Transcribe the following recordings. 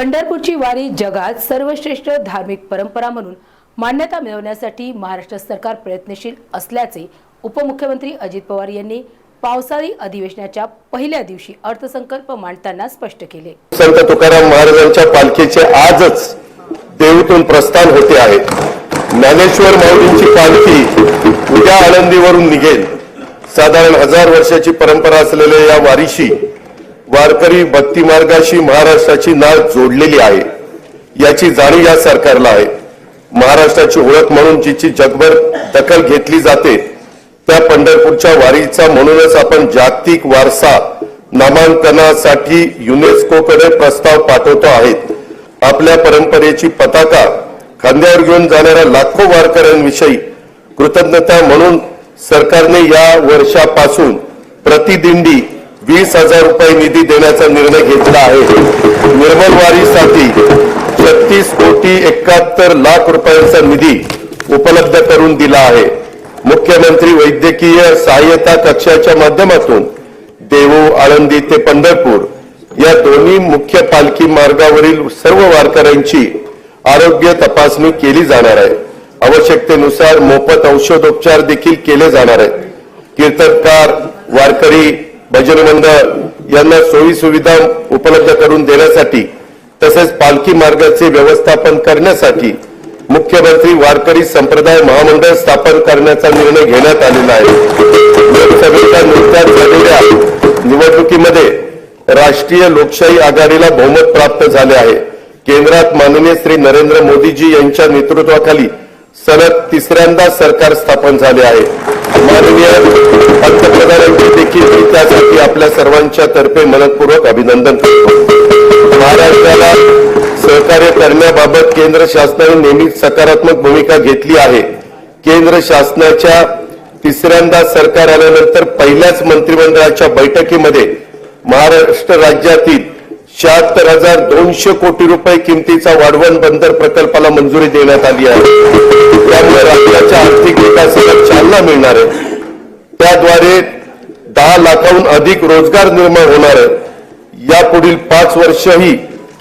पंढरपूरची वारी जगात सर्वश्रेष्ठ धार्मिक परंपरा म्हणून मान्यता मिळवण्यासाठी महाराष्ट्र सरकार प्रयत्नशील असल्याचे उपमुख्यमंत्री अजित पवार यांनी पावसाळी अधिवेशनाच्या पहिल्या दिवशी अर्थसंकल्प मांडताना स्पष्ट केले. संत तुकाराम महाराजांच्या पालखीचे आजच देवीतून प्रस्थान होते आहे. ज्ञानेश्वर माऊलींची पालखी उद्या आळंदीवरून निघेल. साधारण हजार वर्षाची परंपरा असलेल्या या वारीशी वारकरी भक्ती मार्गाशी महाराष्ट्राची नाळ जोडलेली आहे. याची जाणीव या सरकारला आहे. महाराष्ट्राची ओळख म्हणून जिची जगभर दखल घेतली जाते त्या पंढरपूरच्या वारीचा म्हणूनच आपण जागतिक वारसा नामांकनासाठी युनेस्कोकडे प्रस्ताव पाठवतो आहेत आपल्या परंपरेची पताका खांद्यावर घेऊन जाणाऱ्या लाखो वारकऱ्यांविषयी कृतज्ञता म्हणून सरकारने या वर्षापासून प्रतिदिंडी वीस हजार रुपये निधी देण्याचा निर्णय घेतला आहे. निर्मलवारीसाठी छत्तीस कोटी एकाहत्तर लाख रुपयांचा निधी उपलब्ध करून दिला आहे. मुख्यमंत्री वैद्यकीय सहाय्यता कक्षाच्या माध्यमातून देहू आळंदी ते पंढरपूर या दोन्ही मुख्य पालखी मार्गावरील सर्व वारकऱ्यांची आरोग्य तपासणी केली जाणार आहे. आवश्यकतेनुसार मोफत औषधोपचार देखील केले जाणार आहेत. कीर्तनकार वारकरी भजन मंडळ यांना सोयी सुविधा उपलब्ध करून देण्यासाठी तसेच पालखी मार्गाचे व्यवस्थापन करण्यासाठी मुख्यमंत्री वारकरी संप्रदाय महामंडळ स्थापन करण्याचा निर्णय घेण्यात आलेला आहे. लोकसभेच्या नुकत्याच झालेल्या निवडणुकीमध्ये राष्ट्रीय लोकशाही आघाडीला बहुमत प्राप्त झाले आहे. केंद्रात माननीय श्री नरेंद्र मोदीजी यांच्या नेतृत्वाखाली सलग तिसऱ्यांदा सरकार स्थापन झाले आहे. माननीय पंतप्रधानांचे देखील मी त्यासाठी आपल्या सर्वांच्या तर्फे मनपूर्वक अभिनंदन करतो. महाराष्ट्राला सहकार्य करण्याबाबत केंद्र शासनाने नेहमीच सकारात्मक भूमिका घेतली आहे. केंद्र शासनाच्या तिसऱ्यांदा सरकार आल्यानंतर पहिल्याच मंत्रिमंडळाच्या बैठकीमध्ये महाराष्ट्र राज्यातील शहात्तर हजार दोनशे कोटी रुपये किमतीचा वाढवण बंदर प्रकल्पाला मंजुरी देण्यात आली आहे. त्यामुळे राज्याच्या आर्थिक विकासाला चालना मिळणार आहे. त्याद्वारे दहा लाखाहून अधिक रोजगार निर्माण होणार आहे. यापुढील पाच वर्षही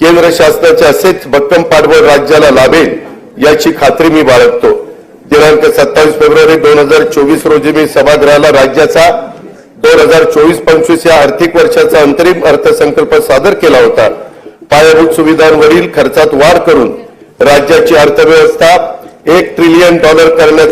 केंद्र शासनाचे असेच भक्कम पाठबळ राज्याला लाभेल याची खात्री मी बाळगतो. दिनांक सत्तावीस फेब्रुवारी दोन हजार चोवीस रोजी मी सभागृहाला राज्याचा दोन हजार चोवीस पंचवीस या आर्थिक वर्षाचा अंतरिम अर्थसंकल्प सादर केला होता. पायाभूत सुविधांवरील खर्चात वाढ करून राज्याची अर्थव्यवस्था एक ट्रिलियन डॉलर करण्याचा